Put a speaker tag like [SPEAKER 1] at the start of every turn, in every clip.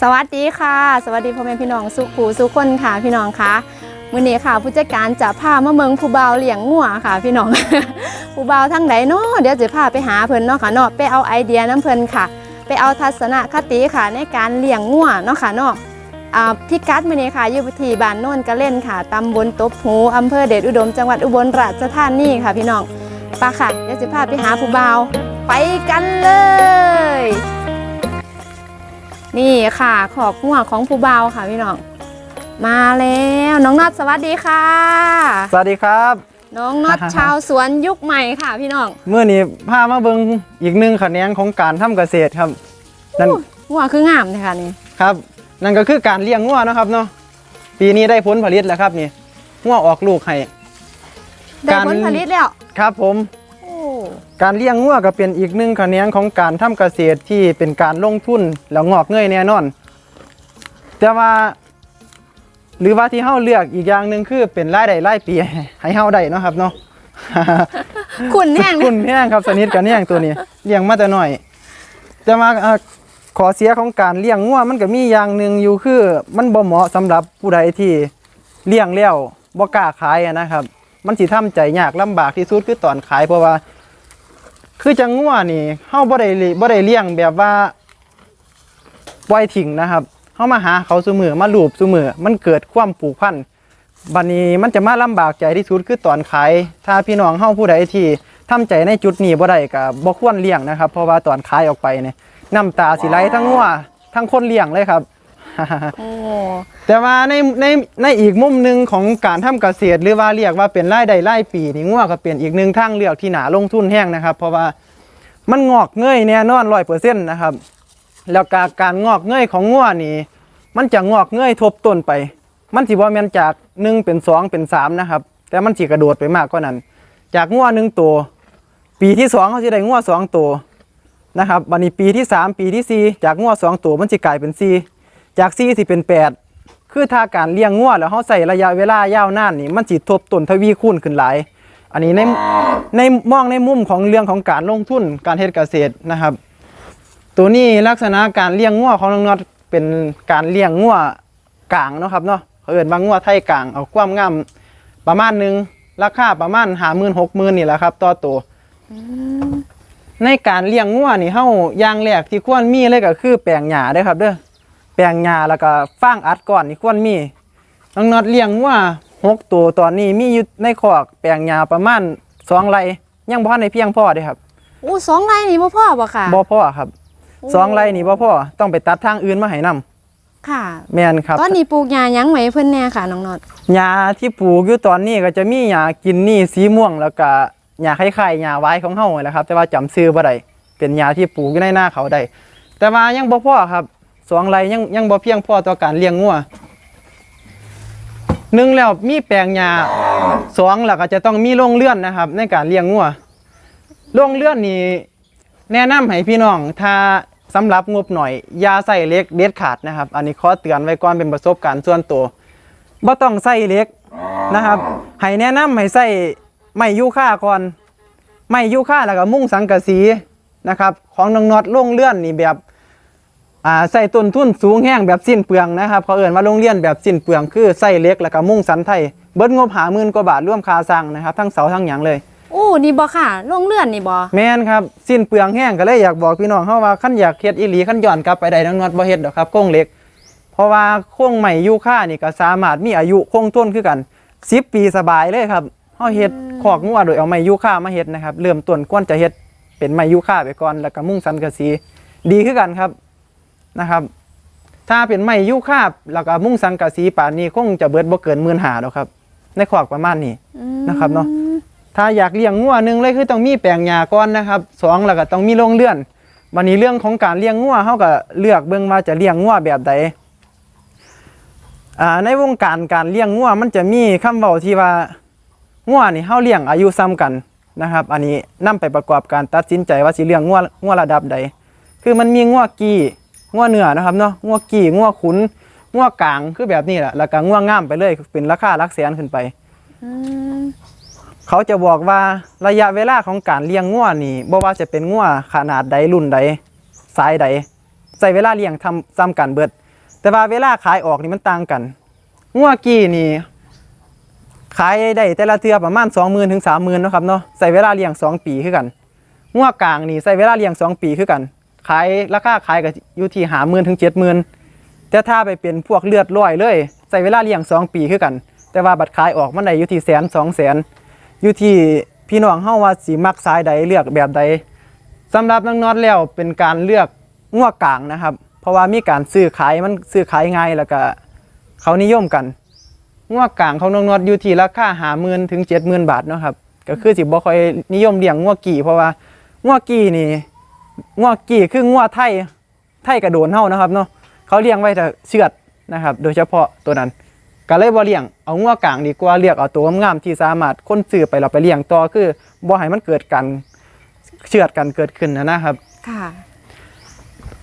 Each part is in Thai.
[SPEAKER 1] สวัสดีค่ะ สวัสดีพ่อแม่พี่น้องสุขูสุคนค่ะพี่น้องคะมื้อนี้ค่ะ ผู้จัดการจะพามาเมืองผู้บ่าเลี้ยงงัวค่ะ พี่น้องผู้บ่าทั้งใดเนาะเดี๋ยวจะพาไปหาเพิ่นเนาะค่ะเนาะไปเอาไอเดียน้ำเพิ่นค่ะ ไปเอาทัศนคติค่ะในการเลี้ยงงัวเนาะค่ะเนาะอ่าพิกัดมื้อนี้ค่ะอยู่ที่บ้านโน่นกระเล่นค่ะตำบลตบหูอำเภอเดชอุดม จังหวัดอุบลราชธานีค่ะพี่น้องไปค่ะเดี๋ยวจะพาไปหาผู้บ่าไปกันเลย นี่ค่ะ ขอบหัวของผู้เบาวค่ะพี่น้อง มาแล้วน้องน็อตสวัสดีค่ะ
[SPEAKER 2] สวัสดีครับ
[SPEAKER 1] น้องน็อตชาวสวนยุคใหม่ค่ะพี่น้อง
[SPEAKER 2] เมื่อนี้พามาเบิงอีกหนึ่งแขนงของการทำเกษตรครับนั่น
[SPEAKER 1] หัวคืองามเลยค่ะนี่
[SPEAKER 2] ครับ นั่นก็คือการเลี้ยงงัวเนาะครับเนาะปีนี้ได้ผลผลิตแล้วครับนี่งัวออกลูกให้
[SPEAKER 1] ได้
[SPEAKER 2] การ
[SPEAKER 1] ผลผลิตแล้ว
[SPEAKER 2] ครับผม
[SPEAKER 1] โอ้
[SPEAKER 2] การเลี้ยงงัวก็เป็นอีกหนึ่งแขนงของการทำเกษตรที่เป็นการลงทุนแล้วงอกเงยแน่นอน แต่ว่าหรือว่าที่เฮาเลือกอีกอย่างหนึ่งคือเป็นรายได้รายปีให้เฮาได้เนาะครับเนาะ
[SPEAKER 1] ขุนแห้ง
[SPEAKER 2] คุณแห้งครับสนิทกันแห้งตัวนี้เลี้ยงมาแต่น้อย แต่มาอ่าขอเสียของการเลี้ยงงัวมันก็มีอย่างหนึ่งอยู่คือ มันบ่เหมาะสำหรับผู้ใดที่เลี้ยงแล้วบ่กล้าขายอะนะครับ มันสิทำใจยากลำบากที่สุดคือตอนขายเพราะว่า คือจังงัวนี่เฮาบ่ได้เลี้ยบ่ได้เลี้ยงแบบว่าปล่อยทิ้งนะครับเฮามาหาเขาซุมือมาลูบซุมือมันเกิดความผูกพันบัดนี้มันจะมาลำบากใจที่สุดคือตอนขาย ถ้าพี่น้องเฮาผู้ใดที่ทำใจในจุดนี้บ่ได้ก็บ่ควรเลี้ยงนะครับ เพราะว่าตอนขายออกไปเนี่ยน้ำตาสิไหลทั้งงัวทั้งคนเลี้ยงเลยครับ
[SPEAKER 1] โอ้
[SPEAKER 2] แต่ว่าในในในอีกมุมหนึ่งของการทำเกษตรหรือว่าเรียกว่าเป็นรายได้รายปีนี่งัวก็เป็นอีกหนึ่งทางเลือกที่หนาลงทุนแห้งนะครับ เพราะว่ามันงอกเงยแน่นอนร้อยเปอร์เซ็นต์นะครับ แล้วการการงอกเงยของงัวนี่ มันจะงอกเงยทบต้นไป มันสิบ่แม่นจากหนึ่งเป็นสองเป็นสามนะครับ แต่มันสิกระโดดไปมากกว่านั้น จากงัวหนึ่งตัวปีที่สองเขาจะได้งัวสองตัวนะครับบันนี้ปีที่สามปีที่สี่จากงัวสองตัวมันจะกลายเป็นสี่ จากสี่สิเป็นแปดคือถ้าการเลี้ยงงัวแล้วเขาใส่ระยะเวลายาวนานนี่มันสิทบต้นทวีคูณขึ้นหลาย อันนี้ในในมองในมุมของเรื่องของการลงทุนการเฮ็ดเกษตรนะครับ ตัวนี้ลักษณะการเลี้ยงงัวของน้องน็อตเป็นการเลี้ยงงัวกลางเนาะครับเนาะเขาเอิ้นว่างัวไทยกลางเอาความงามประมาณหนึงราคาประมาณหาหมื่นหกหมื่นนี่แหละครับต่อตัวในการเลี้ยงงัวนี่เฮาอย่างแรกที่ควรมีเลยก็คือแปลงหญ้าเด้อครับเด้อแป ลงหญ้าแล้วก็ฟางอัดก่อนนี่ควรมีน้องน็อตเลี้ยงงัวหกตัวตอนนี้มีอยู่ในคอกแปลงหญ้าประมาณสองไร่ยังบ่ทันได้เพียงพอเด้อครับ
[SPEAKER 1] โอ้สองไร่นี่บ่พ่อบ่ค่ะ
[SPEAKER 2] บ่พอครับสองไร่นี่บ่พอต้องไปตัดทางอื่นมาให้นํ
[SPEAKER 1] ค่ะ
[SPEAKER 2] แม่นครับ
[SPEAKER 1] ตอนนี้ปลูกหญ้าหยังไว้เพิ่นแน่ค่ะน้องน็อต
[SPEAKER 2] หญ้าที่ปลูกอยู่ตอนนี้ก็จะมีหญ้ากินนี่สีม่วงแล้วก็หญ้าคล้ายๆหญ้าไว้ของเฮาแหละครับ แต่ว่าจำชื่อบ่ได้เป็นหญ้าที่ปลูกอยู่ในหน้าเขาได้แต่ว่ายังบ่พอครับ สองไร่ยังยังบ่เพียงพอต่อการเลี้ยงงัวหนึ่งแล้วมีแปลงหญ้าสองแล้วก็จะต้องมีโรงเรือนนะครับ ในการเลี้ยงงัวโรงเรือนนี่แนะนำให้พี่น้องถ้าสำหรับงบหน่อยยาใส่เล็กเด็ดขาดนะครับ อันนี้ขอเตือนไว้ก่อนเป็นประสบการณ์ส่วนตัวบ่ต้องใส่เล็กนะครับให้แนะนำให้ใส่ไม้ยูค่าก่อนไม้ยูค่าแล้วก็มุ้งสังกะสีนะครับ ของน้องน็อตโรงเลื่อนนี่แบบ อ่าใส่ต้นทุนสูงแห้งแบบสิ้นเปลืองนะครับเขาเอ่นว่าโรงเรียนแบบสิ้นเปลืองคือใส่เหล็กแล้วก็มุ้งสันไทยเบิดงบหาหมื่นกว่าบาทร่วมค่าสร้างนะครับทั้งเสาทั้งหยังเลย
[SPEAKER 1] โอ้นี่บ่ค่ะโรงเรือนนี่บ่
[SPEAKER 2] แม่นครับสิ้นเปลืองแห้งก็เลยอยากบอกพี่น้องเฮาว่าคันอยากเฮ็ดอีหลีคันย้อนกลับไปได้น้องนอดบ่เฮ็ดดอกครับโครงเหล็ก เพราะว่าโครงใหม่ยูค่านี่ก็สามารถมีอายุคงทนคือกัน10ปีสบายเลยครับเฮาเฮ็ดคอกงัวโดยเอาไม้ยูค่ามาเฮ็ดนะครับเริ่มต้นควรจะเฮ็ดเป็นไม้ยูค่าไปก่อนแล้วก็มุงสังกะสีดีคือกันครับ นะครับ ถ้าเป็นไม้ยูค่าแล้วก็มุงสังกะสีป่านนี้คงจะเบิดบ่เกิน15,000ดอกครับ ในคอกประมาณนี้
[SPEAKER 1] อืม
[SPEAKER 2] นะครับเนาะถ้าอยากเลี้ยงงัวหนึ่งเลยคือต้องมีแปลงหญ้าก่อนนะครับสองแล้วก็ต้องมีโรงเรือนวันนี้เรื่องของการเลี้ยงงัวเขาก็เลือกเบิ่งว่าจะเลี้ยงงัวแบบใดอ่าในวงการการเลี้ยงงัวมันจะมีคำเว้าที่ว่างัวนี่เฮาเลี้ยงอายุซ้ำกันนะครับ อันนี้นํไปประกอบการตัดสินใจว่าสิเลี้ยงงัวงัวระดับใด คือมันมีงัวกี้ งัวเนื้อนะครับเนาะงัวกี้งัวขุนงัวกลางคือแบบนี้แหละแล้วก็งัวงามไปเลยเป็นราคาหลักแสนขึ้นไป
[SPEAKER 1] อืม
[SPEAKER 2] เขาจะบอกว่าระยะเวลาของการเลี้ยงงัวนี่บ่ว่าจะเป็นงัวขนาดใดรุ่นใดสายใดใส่เวลาเลี้ยงทำซ้ำกันเบิด แต่ว่าเวลาขายออกนี่มันต่างกันงัวกี้นี่ขายได้แต่ละเทือประมาณ20,000ถึง30,000เนาะครับเนาะใส่เวลาเลี้ยง 2 ปีคือกันงัวกลางนี่ใส่เวลาเลี้ยง 2 ปีคือกัน ขายราคาขายก็อยู่ที่50,000ถึง70,000แต่ถ้าไปเป็นพวกเลือดร้อยเลยใส่เวลาเลี้ยง2ปีคือกัน แต่ว่าบัตรขายออกมันได้อยู่ที่แสนสองแสนอยู่ที่พี่น้องเฮาว่าสิมักสายใดเลือกแบบใดสำหรับน้องน็อตแล้วเป็นการเลือกงัวกลางนะครับ เพราะว่ามีการซื้อขายมันซื้อขายง่ายแล้วก็เขานิยมกันงัวกลางของน้องนอดอยู่ที่ราคาหาหมื่นถึงเจ็ดหมื่นบาทเนาะครับก็คือสิบ่ค่อยนิยมเลี้ยงงัวกี่เพราะว่างัวกี่นี่ งัวกี่คืองัวไทยไทยกระโดนเฮานะครับเนาะเขาเลี้ยงไว้แต่เชือดนะครับ โดยเฉพาะตัวนั้นก็เลยบ่เลี้ยงเอางัวกลางดีกว่าเลือกเอาตัวงามๆที่สามารถคนซื้อไปเราไปเลี้ยงต่อคือบ่ให้มันเกิดการเชือดกันเกิดขึ้นนะนะครับ
[SPEAKER 1] ค่ะ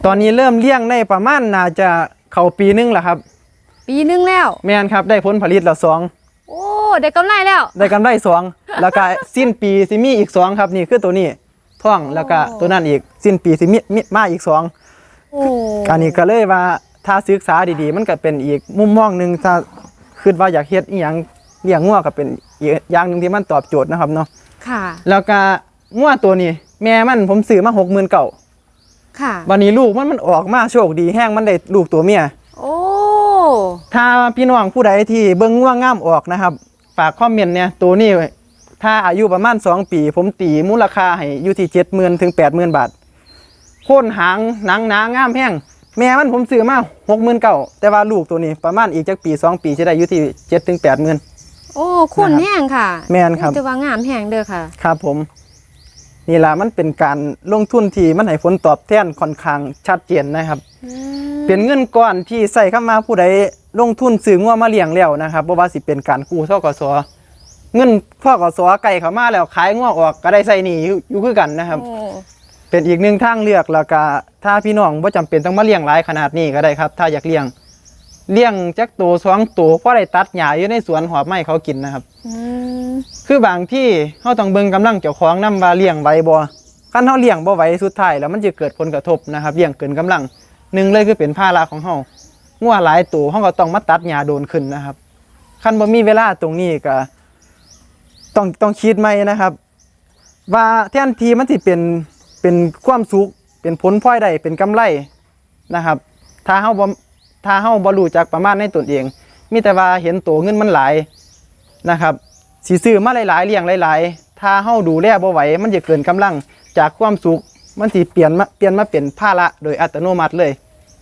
[SPEAKER 2] ตอนนี้เริ่มเลี้ยงในประมาณน่าจะเข้าปีหนึงแล้วครับ
[SPEAKER 1] ปีหนึงแล้ว
[SPEAKER 2] แม่นครับได้ผลผลิตแล้วสอง
[SPEAKER 1] โอ้ได้กำไรแล้ว
[SPEAKER 2] ได้กำไรสองแล้วก็สิ้นปีสิมีอีกสองครับนี่คือตัวนี้ ท่องแล้วก็
[SPEAKER 1] โอ้
[SPEAKER 2] ตัวนั้นอีกสิ้นปีสิมีมีมาอีกสอง
[SPEAKER 1] โอ้
[SPEAKER 2] อันนี้ก็เลยว่าถ้าศึกษาดีๆ มันก็เป็นอีกมุมมองหนึ่งถ้าคิดว่าอยากเฮ็ดอีหยังเลี้ยงงัวก็เป็นอีกอย่างหนึ่งที่มันตอบโจทย์นะครับเนาะ
[SPEAKER 1] ค่ะ
[SPEAKER 2] แล้วก็งัวตัวนี้ แม่มันผมซื้อมาหกหมื่นเก่า
[SPEAKER 1] ค่ะ
[SPEAKER 2] วันนี้ลูกมันมันออกมาโชคดีแห้งมันได้ลูกตัวเมีย
[SPEAKER 1] โอ้
[SPEAKER 2] ถ้าพี่น้องผู้ใดที่เบิ่งง่วงง่ามออกนะครับ ฝากคอมเมนต์เนี่ยตัวนี้ไว้ ถ้าอายุประมาณ 2 ปี ผมตีมูลค่าให้อยู่ที่70,000ถึง80,000บาทโค่นหางหนังหนางามแห้งแม่มันผมซื้อมา69,000เก่าแต่ว่าลูกตัวนี้ประมาณอีกจักปี 2 ปีจะได้อยู่ที่7ถึง80,000
[SPEAKER 1] โอ้คุณ
[SPEAKER 2] นะครับ
[SPEAKER 1] แห้งค่ะ
[SPEAKER 2] แม่นครับ
[SPEAKER 1] แต่ว่างามแห้งเด้อค่ะ
[SPEAKER 2] ครับผมนี่ล่ะมันเป็นการลงทุนที่มันให้ผลตอบแทนค่อนข้างชัดเจนนะครับ
[SPEAKER 1] อืม
[SPEAKER 2] เป็นเงินก้อนที่ใส่เข้ามาผู้ใดลงทุนซื้องัวมาเลี้ยงแล้วนะครับบ่ว่าสิเป็นการกู้ทกส เงินทกสไก่เข้ามาแล้วขายงัวออกก็ได้ใส่หนี้อยู่อยู่คือกันนะครับ
[SPEAKER 1] โอ้
[SPEAKER 2] เป็นอีกหนึ่งทางเลือกแล้วก็ถ้าพี่น้องบ่จำเป็นต้องมาเลี้ยงหลายขนาดนี้ก็ได้ครับ ถ้าอยากเลี้ยงเลี้ยงจักตัวสองตัวพอได้ตัดหญ้าอยู่ในสวนหอบไม้เขากินนะครับ
[SPEAKER 1] อืม
[SPEAKER 2] คือบางที่เฮาต้องเบิ่งกำลังเจ้าของนํว่าเลี้ยงไหวบ่คันเฮาเลี้ยงบ่ไหวสุดท้ายแล้วมันจะเกิดผลกระทบนะครับเลี้ยงเกินกำลังหนึ่งเลยคือเป็นภาระของเฮางัวหลายตัวเฮาก็ต้องมาตัดหญ้าโดนขึ้นนะครับคันบ่มีเวลาตรงนี้ก็ ต้องต้องคิดใหม่นะครับ ว่าแทนที่มันสิเป็นเป็นความสุขเป็นผลพลอยได้เป็นกำไรนะครับ ถ้าเฮาบ่ถ้าเฮาบ่รู้จักประมาณในตนเอง มีแต่ว่าเห็นตัวเงินมันหลายนะครับสีซื้อมาหลายๆเลี้ยงหลาย ๆ ถ้าเฮาดูแลบ่ไหวมันจะเกินกำลังจากความสุขมันสิเปลี่ยนมาเปลี่ยนมาเป็นภาระโดยอัตโนมัติเลย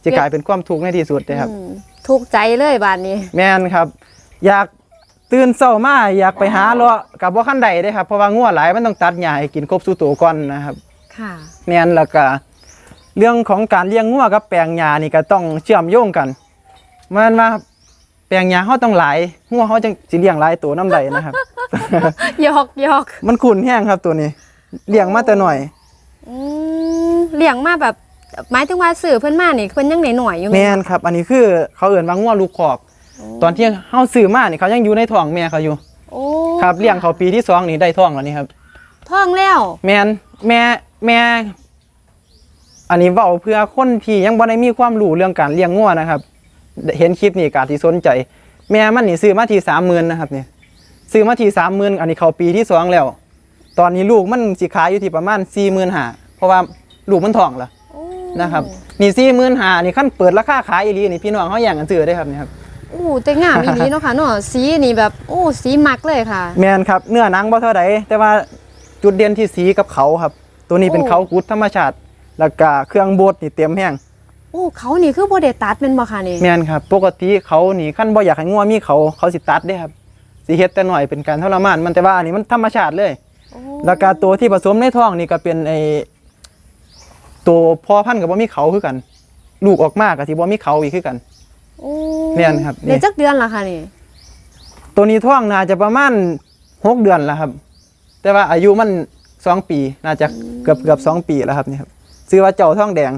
[SPEAKER 2] จะกลายเป็นความทุกข์ในที่สุดนะครับ
[SPEAKER 1] อืมถูกใจเลยบาดนี้
[SPEAKER 2] แม่นครับ อยาก ตื่นเช้ามาอยากไปหาเลาะกับบ่คันใดเด้ครับเพราะว่างัวหลายมันต้องตัดหญ้าให้กินครบสู่ตัวก่อนนะครับ
[SPEAKER 1] ค่ะ
[SPEAKER 2] แม่นแล้วก็เรื่องของการเลี้ยงงัวกับแปลงหญ้านี่ก็ต้องเชื่อมโยงกันมันว่าแปลงหญ้าเฮาต้องหลายงัวเฮาจังสิเลี้ยงหลายตัวนํใดนะครับ
[SPEAKER 1] หยอกหยอก
[SPEAKER 2] มันขุนแห้งครับตัวนี้เลี้ยงมาแต่หน่อย
[SPEAKER 1] อืมเลี้ยงมาแบบหมายถึงว่าสื่อเพิ่นมานี่เพิ่นยังหน่อยๆอยู่
[SPEAKER 2] แม่นครับ อันนี้คือเขาเอื่นว่างัวลูกคอก ตอนที่เฮาซื้อมานี่เขายังอยู่ในท้องแม่เขาอยู่
[SPEAKER 1] โอ้
[SPEAKER 2] ครับเลี้ยงเขาปีที่สองนี่ได้ท้องแล้วนี่ครับ
[SPEAKER 1] ท้องแล้ว
[SPEAKER 2] แม่นแม่แม่ อันนี้เว้าเพื่อคนที่ยังบ่ได้มีความรู้เรื่องการเลี้ยงงัวนะครับ เห็นคลิปนี้ก็อาจสิสนใจ แม่มันนี่ซื้อมาที่30,000นะครับนี่ซื้อมาที่30,000อันนี้เขาปีที่สองแล้ว ตอนนี้ลูกมันสิขายอยู่ที่ประมาณ45,000เพราะว่าลูกมันท้องแล้ว
[SPEAKER 1] โอ้
[SPEAKER 2] นะครับนี่สี่หมื่นหานี่ขั้นเปิดราคาขายอีหลีนี่พี่น้องเขาแย่งกันซื้อได้ครับนี่ครับ
[SPEAKER 1] โอ้แต่งามอีหลีเนาะค่ะเนาะสีนี่แบบโอ้สีมักเลยค่ะ
[SPEAKER 2] แมนครับเนื้อหนังบ่เท่าใดแต่ว่าจุดเด่นที่สีกับเขาครับ ตัวนี้เป็น
[SPEAKER 1] โอ้
[SPEAKER 2] เขากุดธรรมชาติ แล้วก็เครื่องบดนี่เตรียมแห้ง
[SPEAKER 1] โอ้เขานี่คือบ่ได้ตัดแม่นบ่ค่ะนี่
[SPEAKER 2] แมนครับ ปกติเขานี่ขั้นบ่อยากให้งัวมีเขาเขาสิตัดได้ครับสิเฮ็ดแต่หน่อยเป็นการทรมานมันแต่ว่าอันนี้มันธรรมชาติเลย
[SPEAKER 1] โอ้
[SPEAKER 2] แล้วก็ตัวที่ผสมในท้องนี่ก็เป็นไอตัวพ่อพันธุ์กับบ่มีเขาคือกัน ลูกออกมาก็สิบ่มีเขาอีกคือกัน
[SPEAKER 1] โอ้
[SPEAKER 2] แม่นครับนี่
[SPEAKER 1] เดี๋ยวจักเดือนละค่ะนี่
[SPEAKER 2] ตัวนี้ท้องน่าจะประมาณหกเดือนแล้วครับ แต่ว่าอายุมันสองปีน่าจะเกือบเกือบสองปีแล้วครับนี่ครับซื้อว่าเจ้าท้องแดง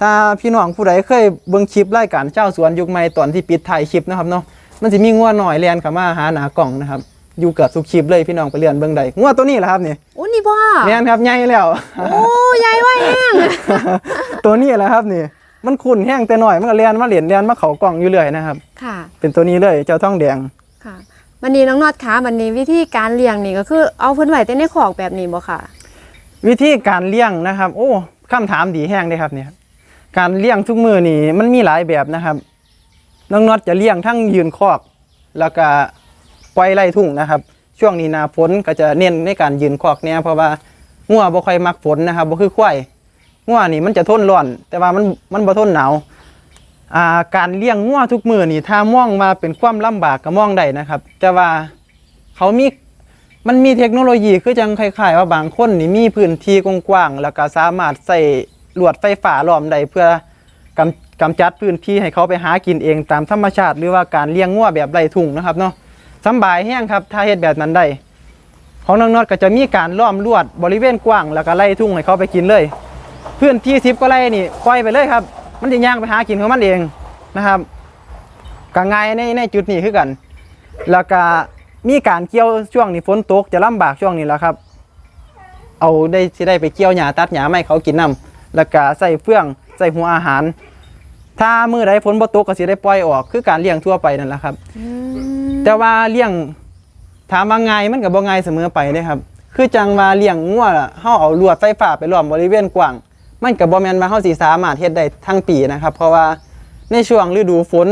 [SPEAKER 2] ถ้าพี่น้องผู้ใดเคยเบิ่งคลิปรายการเจ้าสวนยุคใหม่ตอนที่ปิดถ่ายคลิปนะครับเนาะมันจะมีงัวหน่อยเรียนเข้ามาหาหนากล่องนะครับอยู่เกือบทุกคลิปเลยพี่น้องไปเรียนเบิ่งได้งัวตัวนี้แหละครับนี่
[SPEAKER 1] โอ้นี่บ่
[SPEAKER 2] แม่นครับใหญ่แล้ว
[SPEAKER 1] โอ้ใหญ่ไว้แห้ง
[SPEAKER 2] ตัวนี้แหละครับนี่ มันขุ่นแห้งแต่หน่อยมันก็เลียนมาเหรียญเลียนมาเขากล่องอยู่เรื่อยนะครับ
[SPEAKER 1] ค่ะ
[SPEAKER 2] เป็นตัวนี้เลยเจ้าท้องแดง
[SPEAKER 1] ค่ะวันนี้น้องนอดคะวันนี้วิธีการเลี้ยงนี่ก็คือเอาเพิ่นไว้แต่ในขอกแบบนี้บ่ค่ะ
[SPEAKER 2] วิธีการเลี้ยงนะครับ โอ้คำถามดีแห้งเลยครับเนี่ยการเลี้ยงทุกมือนี่มันมีหลายแบบนะครับ น้องน็อตจะเลี้ยงทั้งยืนคอก แล้วก็ปล่อยไล่ทุ่งนะครับ ช่วงนี้หนาฝนก็จะเน้นในการยืนคอกเนี่ยเพราะว่างัวบ่ค่อยมักฝนนะครับบ่คือควาย งัวนี่มันจะทนร้อน แต่ว่ามันมันบ่ทนหนาวอ่าการเลี้ยงงัวทุกมือนี่ถ้ามองมาเป็นความลำบากก็มองได้นะครับ แต่ว่าเขามีมันมีเทคโนโลยีคือจังคล้ายๆว่าบางคนนี่มีพื้นที่กว้างๆแล้วก็สามารถใส่ลวดไฟฟ้าล้อมได้เพื่อกำกำจัดพื้นที่ให้เขาไปหากินเองตามธรรมชาติ หรือว่าการเลี้ยงงัวแบบไร่ทุ่งนะครับเนาะสบายแห้งครับถ้าเฮ็ดแบบนั้นได้ของน้องนอดก็จะมีการล้อมลวดบริเวณกว้าง แล้วก็ไล่ทุ่งให้เขาไปกินเลย พื้นที่10ก็ไร่นี่ปล่อยไปเลยครับ มันจะย่างไปหากินของมันเองนะครับก็ง่ายในในจุดนี้คือกัน แล้วก็มีการเกี่ยวช่วงนี้ฝนตกจะลำบากช่วงนี้แหล้วครับ เอาได้สิได้ไปเกี่ยวหญ้าตัดหญ้าไม่เขากินน้ำแล้วก็ใส่เฟื่องใส่หัวอาหาร ถ้ามือใดฝนบ่ตกก็สิได้ปล่อยออกคือการเลี้ยงทั่วไปนั่นแหละครับ แต่ว่าเลี้ยงถามว่าไงายมันก็บ่ไงายเสมอไปเด้ครับ คือจังว่าเลี้ยงงัวล่ะเฮาเอาลวดไฟฟ้าไปล้อมบริเวณกว้าง มันก็บ่แม่นว่าเฮาสิสามารถเฮ็ดได้ทั้งปีนะครับ เพราะว่าในช่วงฤดูฝน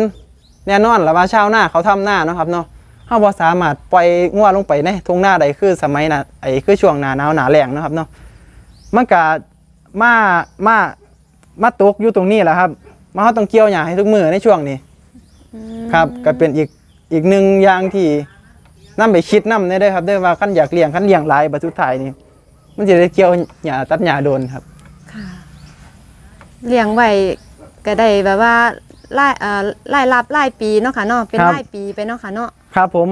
[SPEAKER 2] แน่นอนล่ะว่าชาวนาเขาทำนาเนาะครับเนาะเฮาบ่สามารถปล่อยงัวลงไปในทุ่งนาใดคือสมัยน่ะไอ้คือช่วงหน้าหนาวหน้าแล้งเนาะครับเนาะมันก็มามามาตกอยู่ตรงนี้แหละครับมาเฮาต้องเกี่ยวหญ้าให้ทุกมื้อในช่วงนี้ ครับก็เป็นอีกอีกหนึ่งอย่างที่นำไปคิดนำได้เด้อครับเด้อว่าคันอยากเลี้ยงคันเลี้ยงหลายบัดสุดท้ายนี่มันจะได้เกี่ยวหญ้าตัดหญ้าโดนครับ
[SPEAKER 1] ค่ะ เลี้ยงไว้ก็ได้แบบว่าไล่เอ่อไล่รับไล่ปีเนาะค่ะเนาะเป็น
[SPEAKER 2] ครับ
[SPEAKER 1] ไล่ปีไปเนาะค่ะเนาะ
[SPEAKER 2] ครับผม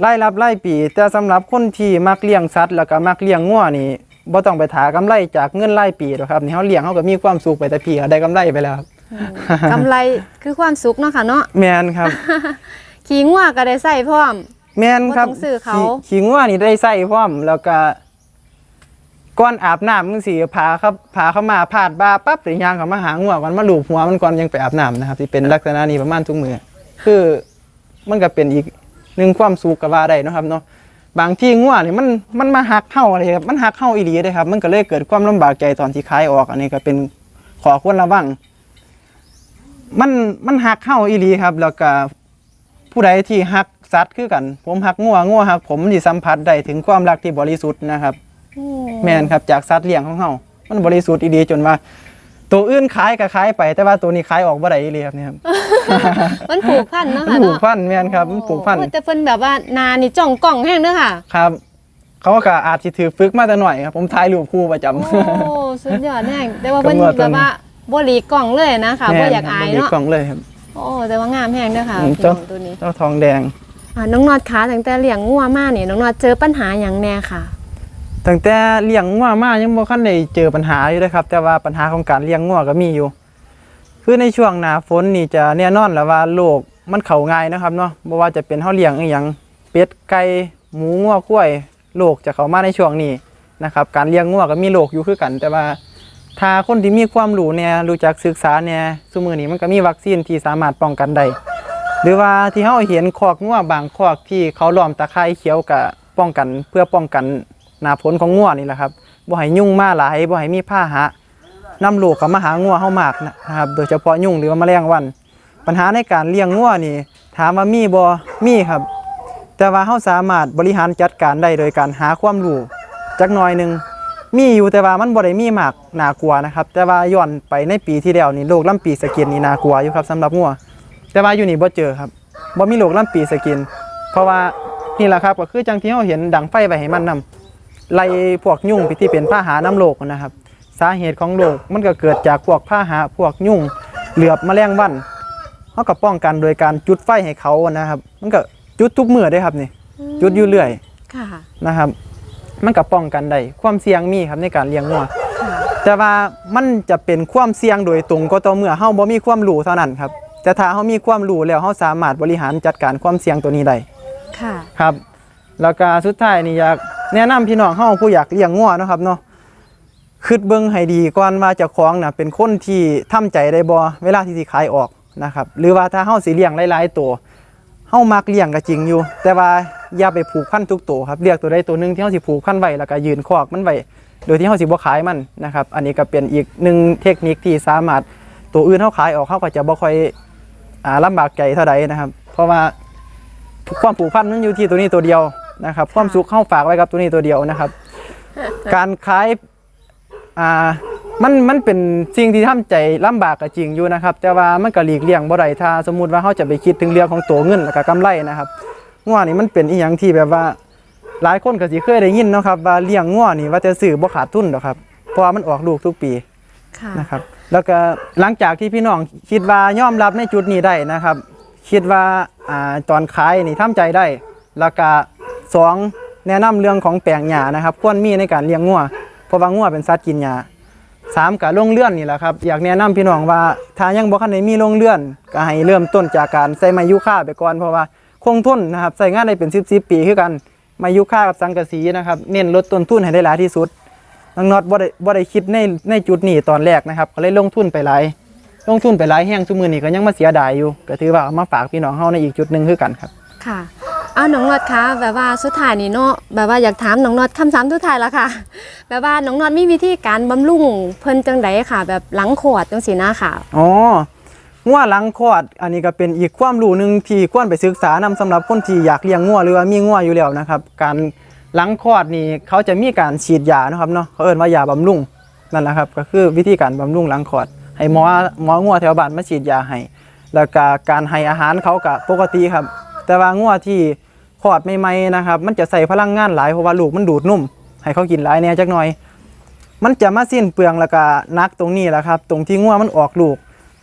[SPEAKER 2] ไล่รับไล่ปีแต่สำหรับคนที่มักเลี้ยงสัตว์แล้วก็มักเลี้ยงงัวนี่บ่ต้องไปถากำไรจากเงินไล่ปีหรอกครับนี่เฮาเลี้ยงเฮาก็มีความสุขไปแต่ปีก็ได้กำไรไปแล้วครับ
[SPEAKER 1] กำไรคือความสุขเนาะค่ะเนาะ
[SPEAKER 2] แม่นครับ
[SPEAKER 1] ขี่งัวก็ได้ใส่พร้อม
[SPEAKER 2] แม่นครับ
[SPEAKER 1] บ่ต้องซื้อเขา
[SPEAKER 2] ขี่ขี่งัวนี่ได้ใส่พร้อมแล้วก็ ก่อนอาบน้ำจังซี่พาครับพาเข้ามาพาดบ่าปั๊บหรือย่างเข้ามาหางัวก่อนมาลูบหัวมันก่อนยังไปอาบน้ำนะครับที่เป็นลักษณะนี้ประมาณทุกมื้อคือมันก็เป็นอีกหนึ่งความสุขก็ว่าได้เนาะครับเนาะบางที่งัวนี่มันมันมาหักเข้าอะไรครับมันหักเข้าอีหลีเลยครับ มันก็เลยเกิดความลำบากใจตอนที่ขายออก อันนี้ก็เป็นขอควรระวัง มันมันหักเข้าอีหลีครับ แล้วก็ผู้ใดที่ฮักสัตว์คือกัน ผมฮักงัวงัวฮักผมมันสิสัมผัสได้ถึงความรักที่บริสุทธิ์นะครับ แม่นครับจากสัตว์เลี้ยงของเฮามันบริสุทธิ์อีดีจนว่า ตัวอื่นขายก็ขายไป แต่ว่าตัวนี้ขายออกบ่ได้อีหลีครับเนี่ยครับ
[SPEAKER 1] มันผูกพันเนาะ
[SPEAKER 2] มัน
[SPEAKER 1] ค่ะ
[SPEAKER 2] ผูก
[SPEAKER 1] เนาะ
[SPEAKER 2] พันแม่นครับมันผูกพัน
[SPEAKER 1] โอ้แต่เพิ่นแบบว่านานี่จ้องกล่องแห้งเด้อค่ะ
[SPEAKER 2] ครับ เขาก็อาจสิถือฝึกมาแต่หน่อยครับผมถ่ายรูปคู่ประจำ
[SPEAKER 1] โอ้สุดยอดแห้งแต่ว่าเพิ่น
[SPEAKER 2] กำลัง
[SPEAKER 1] แบบว่าบ่หลีกกล่องเลยนะคะบ่อยากอาย
[SPEAKER 2] แม่นครับบ่มี
[SPEAKER 1] เนาะ
[SPEAKER 2] กล่องเลยครับ
[SPEAKER 1] โอ้แต่ว่างามแห้งเด้อค่ะ
[SPEAKER 2] อืม
[SPEAKER 1] พี่
[SPEAKER 2] เจ้า
[SPEAKER 1] น้องตัวนี้
[SPEAKER 2] เจ้าทองแดง
[SPEAKER 1] อ่าน้องนอดคะตั้งแต่เลี้ยงงัวมานี่น้องนอดเจอปัญหาหยังแน่ค่ะ
[SPEAKER 2] ตั้งแต่เลี้ยงงัวมายังบ่คันได้เจอปัญหาอยู่เลยครับ แต่ว่าปัญหาของการเลี้ยงงัวก็มีอยู่ คือในช่วงหน้าฝนนี่จะแน่นอนแล้วว่าโรคมันเข้าง่ายนะครับเนาะบ่ว่าจะเป็นเฮาเลี้ยงอีหยังเป็ดไก่หมูงัวกล้วยโรคจะเข้ามาในช่วงนี้นะครับ การเลี้ยงงัวก็มีโรคอยู่คือกัน แต่ว่าถ้าคนที่มีความรู้เนี่ยรู้จักศึกษาเนี่ยซุมื้อนี้มันก็มีวัคซีนที่สามารถป้องกันได้หรือว่าที่เฮาเห็นคอกงัวบางคอกที่เขาล้อมตะไคร้เขียวกับป้องกันเพื่อป้องกัน หน้าผลของงัวนี่แหละครับบ่ให้ยุ่งมาหลายบ่ให้มีพาหะนำลูกเข้ามาหางัวเฮามากนะครับ โดยเฉพาะยุ่งหรือว่าแมลงวัน ปัญหาในการเลี้ยงงัวนี่ ถามว่ามีบ่มีครับ แต่ว่าเฮาสามารถบริหารจัดการได้โดยการหาความรู้จักหน่อยหนึงมีอยู่แต่ว่ามันบ่ได้มีมากน่ากลัวนะครับ แต่ว่าย้อนไปในปีที่แล้วนี่โรคลำปีสะเก็ดนี่น่ากลัวอยู่ครับสำหรับงัวแต่ว่าอยู่นี่บ่เจอครับบ่มีโรคลำปีสกิน เพราะว่านี่แหละครับก็คือจังที่เราเห็นดังไฟไปให้มันนำ ไล่พวกยุ่งที่เป็นพาหานำโรคนะครับ สาเหตุของโรคมันก็เกิดจากพวกพาหะพวกยุ่งเหลือบแมลงวันเขาก็ป้องกันโดยการจุดไฟให้เขานะครับ มันก็จุดทุกมื้อได้ครับนี่จุดอยู่เรื่อย
[SPEAKER 1] ค่ะ
[SPEAKER 2] นะครับ มันก็ป้องกันได้ความเสี่ยงมีครับในการเลี้ยงงัว
[SPEAKER 1] ค่ะ
[SPEAKER 2] แต่ว่ามันจะเป็นความเสี่ยงโดยตรงก็ต่อเมื่อเฮาบ่มีความรู้เท่านั้นครับแต่ถ้าเฮามีความรู้แล้วเฮาสามารถบริหารจัดการความเสี่ยงตัวนี้ได้
[SPEAKER 1] ค่ะ
[SPEAKER 2] ครับ แล้วก็สุดท้ายนี่อยาก แนะนำพี่น้องเฮาผู้อยากเลี้ยงงัวนะครับเนาะคิดเบิ่งให้ดีก่อนว่าเจ้าของน่ะเป็นคนที่ทำใจได้บ่เวลาที่สิขายออกนะครับ หรือว่าถ้าเฮาสิเลี้ยงหลายๆตัวเฮามักเลี้ยงก็จริงอยู่ แต่ว่าอย่าไปผูกพันทุกตัวครับเลือกตัวใดตัวหนึงที่เฮาสิผูกพันไว้แล้วก็ยืนคอกมันไว้โดยที่เฮาสิบ่ขายมันนะครับ อันนี้ก็เป็นอีกหนึ่งเทคนิคที่สามารถตัวอื่นเฮาขายออกเฮาก็จะบ่ค่อยอ่าลำบากใจเท่าใดนะครับ เพราะว่าความผูกพันมันอยู่ที่ตัวนี้ตัวเดียว นะครับความสุขเฮาฝากไว้กับตัวนี้ตัวเดียวนะครับ การขายอ่ามันมันเป็นสิ่งที่ทำใจลำบากก็จริงอยู่นะครับ แต่ว่ามันก็หลีกเลี่ยงบ่ได้ถ้าสมมุติว่าเขาจะไปคิดถึงเรื่องของตัวเงินแล้วก็กำไรนะครับงัวนี่มันเป็นอีหยังที่แบบว่าหลายคนก็สิเคยได้ยินเนาะครับว่าเลี้ยงงัวนี่ว่าจะซื้อบ่ขาดทุนดอกครับเพราะว่ามันออกลูกทุกปี
[SPEAKER 1] ค่ะ
[SPEAKER 2] นะครับแล้วก็หลังจากที่พี่น้องคิดว่ายอมรับในจุดนี้ได้นะครับ คิดว่าอ่าตอนขายนี่ทำใจได้ แล้วก็ สองแนะนำเรื่องของแปลงหญ้านะครับ ควรมีในการเลี้ยงงัวเพราะว่างัวเป็นสัตว์กินหญ้าสามกับลงเลื่อนนี่แหละครับอยากแนะนำพี่น้องว่าถ้ายังบ่คันได้มีลงเลื่อน ก็ให้เริ่มต้นจากการใส่ไม้ยูค่าไปก่อนเพราะว่าคงทนนะครับใส่งานได้เป็น10 10ปีคือกันไม้ยูค่ากับสังกะสีนะครับเน้นลดต้นทุนให้ได้หลายที่สุดน้องน็อตบ่ได้บ่ได้คิดในในจุดนี้ตอนแรกนะครับก็เลยลงทุนไปหลายลงทุนไปหลายแห้งซุมือนี้ก็ยังมาเสียดายอยู่ ก็ถือว่ามาฝากพี่น้องเฮาในอีกจุดหนึ่งคือกันครับ
[SPEAKER 1] ค่ะ เอาน้องนอดคะแบบว่าสุดท้ายนี่เนาะแบบว่าอยากถามน้องนอดคำถามสุดท้ายล้วค่ะ แบบว่าน้องนอดมีวิธีการบำรุงเพิ่นจังไดค่ะ แบบหลังขวดจังสีนะค่ะ
[SPEAKER 2] อ๋องัวหลังคลอดอันนี้ก็เป็นอีกความรู้หนึ่งที่ควรไปศึกษานำสำหรับคนที่อยากเลี้ยงงัวหรือว่ามีงัวอยู่แล้วนะครับ การหลังคลอดนี่เขาจะมีการฉีดยานะครับเนาะเขาเอิ้นว่ายาบำรุงนั่นแหละครับ ก็คือวิธีการบำรุงหลังคลอด ให้หมอหมองัวแถวบ้านมาฉีดยาให้แล้วก็การให้อาหารเขาก็ปกติครับ แต่ว่างัวที่คลอดใหม่ๆนะครับ มันจะใส่พลังงานหลายเพราะว่าลูกมันดูดนุ่ม ให้เขากินหลายแหน่จักหน่อย มันจะมาสิ้นเปลืองแล้วก็นักตรงนี้แหละครับ ตรงที่งัวมันออกลูก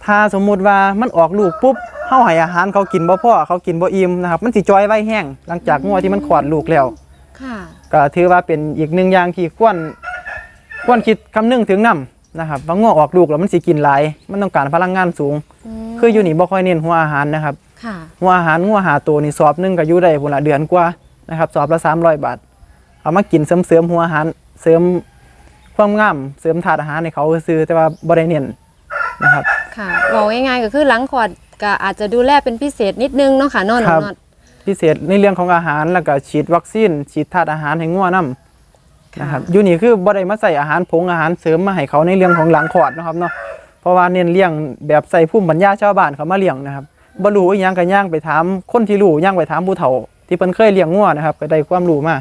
[SPEAKER 2] ถ้าสมมุติว่ามันออกลูกปุ๊บเฮาให้อาหารเขากินบ่พอเขากินบ่อิ่มนะครับ มันสิจอยไว้แห้งหลังจากงัวที่มันขวดลูกแล้ว
[SPEAKER 1] ค่ะ
[SPEAKER 2] ก็ถือว่าเป็นอีกหนึ่งอย่างที่ควรควรคิดคำนึงถึงนํนะครับว่างัวออกลูกแล้วมันสิกินหลาย มันต้องการพลังงานสูง
[SPEAKER 1] ม
[SPEAKER 2] คืออยู่นี่บ่ค่อยเน้นหัวอาหารนะครับ
[SPEAKER 1] ค่ะ
[SPEAKER 2] หัวอาหารงัวหาตัวนี่สอบหนึงก็อยู่ได้พุ่นละเดือนกว่านะครับสอบละ300บาทเอามากินเสริมๆหัวอาหารเสริมความงามเสริมถาดอาหารให้เขาซื้อแต่ว่าบ่ได้เน้นนะครับ
[SPEAKER 1] ค่ะบอกง่ายๆก็คือหลังขวดก็อาจจะดูแลเป็นพิเศษนิดนึงเนาะค่ะเนอน
[SPEAKER 2] ค
[SPEAKER 1] น้
[SPEAKER 2] รั
[SPEAKER 1] อง
[SPEAKER 2] บ
[SPEAKER 1] นอด
[SPEAKER 2] พิเศษในเรื่องของอาหารแล้วก็ฉีดวัคซีนฉีดธาตุอาหารให้งัวนํนะครับอยู่นี่คือบ่ได้มาใส่อาหารผงอาหารเสริมมาให้เขาในเรื่องของหลังคลอดนะครับเนาะเพ ราะว่าเน้นเลี้ยงแบบใส่ภูมิปัญญาชาวบ้านเขามาเลี้ยงนะครับบ่รู้อีหยังก็ย่างไปถามคนที่รู้ย่างไปถามผู้เฒ่า ที่เพิ่นเคยเลี้ยงงัวนะครับก็ได้ความรู้มา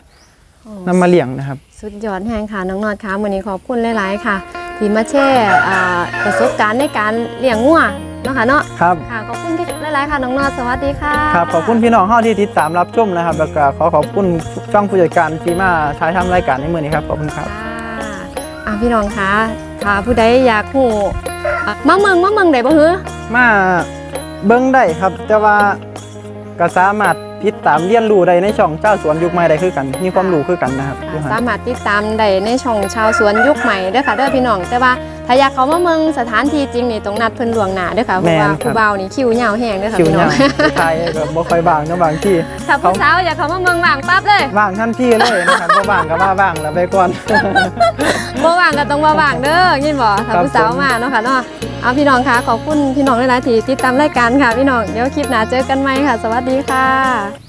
[SPEAKER 1] โอ้
[SPEAKER 2] นำมาเลี้ยงนะครับ
[SPEAKER 1] สุดยอดแห่งค่ะน้องนอดค่ะวันนี้ขอบคุณหลาย ๆ ค่ะที่มาแชร์อ่าประสบการณ์ในการเลี้ยงงัวเนาะค่ะเนาะ
[SPEAKER 2] ครับ
[SPEAKER 1] ค่ะขอบคุณที่หลาย ๆ ค่ะน้องนอดสวัสดีค่ะ
[SPEAKER 2] ครับขอบคุณพี่น้องเฮาที่ติดตามรับชมนะครับแล้วก็ขอขอบคุณช่องผู้จัดการที่มาถ่ายทำรายการในมื้อนี้ครับขอบคุณครับ
[SPEAKER 1] ค่ะ อะพี่น้องคะถ้าผู้ใดอยากหูอะมาเมืองมาเมืองไหนบ่ฮือ
[SPEAKER 2] มาเบิ่งได้ครับ แต่ว่าก็สามารถติดตามเรียนรู้ได้ในช่องเจ้าสวนยุคใหม่ได้คือกัน มีความรู้คือกันนะครับอยู่
[SPEAKER 1] ค่ะ
[SPEAKER 2] หั่น
[SPEAKER 1] สามารถติดตามได้ในช่องชาวสวนยุคใหม่เด้อค่ะเด้อพี่น้องแต่ว่า ถ้าอยากเขามาเมืองสถานที่จริงนี่ต้องนัดเพิ่นล่วงหน้าเด้อค่ะเพราะว่าผู้บ่าวนี่คิวยาวแฮงเด้อค่ะ
[SPEAKER 2] คิว
[SPEAKER 1] พี่น้
[SPEAKER 2] ยั
[SPEAKER 1] อง
[SPEAKER 2] งไปถ่ายก็บ่ค่อยว่างเนาะบางที่
[SPEAKER 1] ถ้าผู้สาวอยากเขามาเมืองว่างปั๊บเลย
[SPEAKER 2] ว่างทันทีเลยนะครับบ่ว่างก็ว่าว่างแล้วไปก่อน
[SPEAKER 1] บ่ว่างก็ต้องว่าว่างเด้อยินบ่ถ้า
[SPEAKER 2] ครับ
[SPEAKER 1] ผู้สาว
[SPEAKER 2] ผม
[SPEAKER 1] มาเนาะค่ะเนาะเอาพี่น้องค่ะขอบคุณพี่น้องหลายๆที่ติดตามรายการค่ะพี่น้องเดี๋ยวคลิปหน้าเจอกันใหม่ค่ะ สวัสดีค่ะ